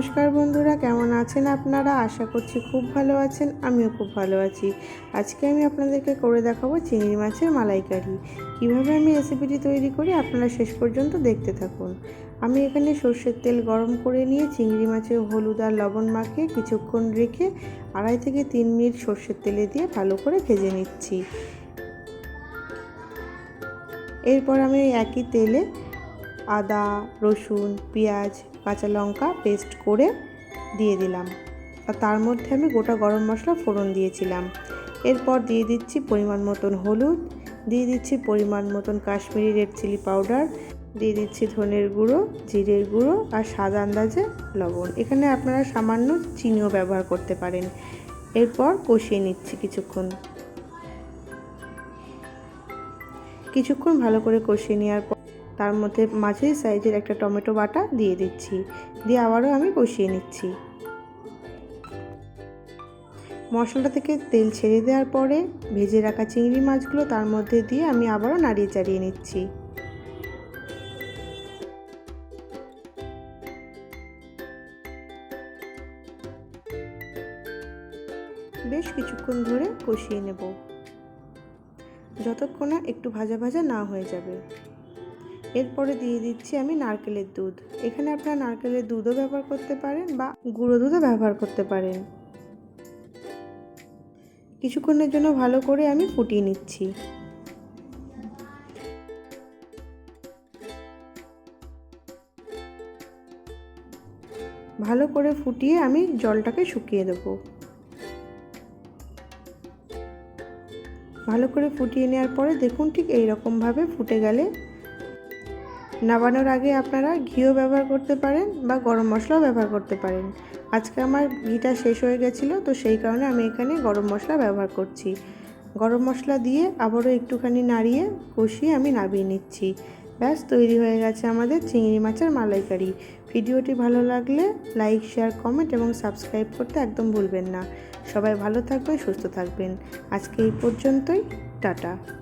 নমস্কার বন্ধুরা, কেমন আছেন আপনারা? আশা করছি খুব ভালো আছেন, আমিও খুব ভালো আছি। আজকে আমি আপনাদেরকে করে দেখাবো চিংড়ি মাছের মালাইকারি। কীভাবে আমি রেসিপিটি তৈরি করি আপনারা শেষ পর্যন্ত দেখতে থাকুন। আমি এখানে সর্ষের তেল গরম করে নিয়ে চিংড়ি মাছের হলুদ আর লবণ মাখিয়ে কিছুক্ষণ রেখে আড়াই থেকে তিন মিনিট সর্ষের তেলে দিয়ে ভালো করে ভেজে নিচ্ছি। এরপর আমি একই তেলে আদা, রসুন, পেঁয়াজ, কাঁচা লঙ্কা পেস্ট করে দিয়ে দিলাম। আর তার মধ্যে আমি গোটা গরম মশলা ফোড়ন দিয়েছিলাম। এরপর দিয়ে দিচ্ছি পরিমাণ মতন হলুদ, দিয়ে দিচ্ছি পরিমাণ মতন কাশ্মীরি রেড চিলি পাউডার দিয়ে দিচ্ছি ধনের গুঁড়ো, জিরের গুঁড়ো আর স্বাদ আন্দাজে লবণ। এখানে আপনারা সামান্য চিনিও ব্যবহার করতে পারেন। এরপর কষিয়ে নিচ্ছি কিছুক্ষণ। কিছুক্ষণ ভালো করে কষিয়ে নেওয়ার পর তার মধ্যে মাঝারি সাইজের একটা টমেটো বাটা দিয়ে দিচ্ছি। দিয়ে আবারও আমি কষিয়ে নিচ্ছি। মশলাটা থেকে তেল ছেড়ে দেওয়ার পরে ভেজে রাখা চিংড়ি মাছগুলো তার মধ্যে দিয়ে আমি আবারও নাড়িয়ে চাড়িয়ে নিচ্ছি। বেশ কিছুক্ষণ ধরে কষিয়ে নেব। যতক্ষণ না একটু ভাজা ভাজা না হয়ে যাবে। এরপরে দিয়ে দিচ্ছি আমি নারকেলের দুধ। এখানে আপনারা নারকেলের দুধও ব্যবহার করতে পারেন বা গুঁড়ো দুধও ব্যবহার করতে পারেন। কিছুক্ষণের জন্য ভালো করে আমি ফুটিয়ে নিচ্ছি। ভালো করে ফুটিয়ে আমি জলটাকে শুকিয়ে দেবো। ভালো করে ফুটিয়ে নেওয়ার পরে দেখুন ঠিক এই রকমভাবে ফুটে গেলে নামানোর আগে আপনারা ঘিও ব্যবহার করতে পারেন বা গরম মশলাও ব্যবহার করতে পারেন। আজকে আমার ঘিটা শেষ হয়ে গেছিল, তো সেই কারণে আমি এখানে গরম মশলা ব্যবহার করছি। গরম মশলা দিয়ে আবারও একটুখানি নাড়িয়ে কষিয়ে আমি নামিয়ে নিচ্ছি। ব্যাস, তৈরি হয়ে গেছে আমাদের চিংড়ি মাছের মালাইকারি। ভিডিওটি ভালো লাগলে লাইক, শেয়ার, কমেন্ট এবং সাবস্ক্রাইব করতে একদম ভুলবেন না। সবাই ভালো থাকবেন, সুস্থ থাকবেন। আজকে এই পর্যন্তই, টাটা।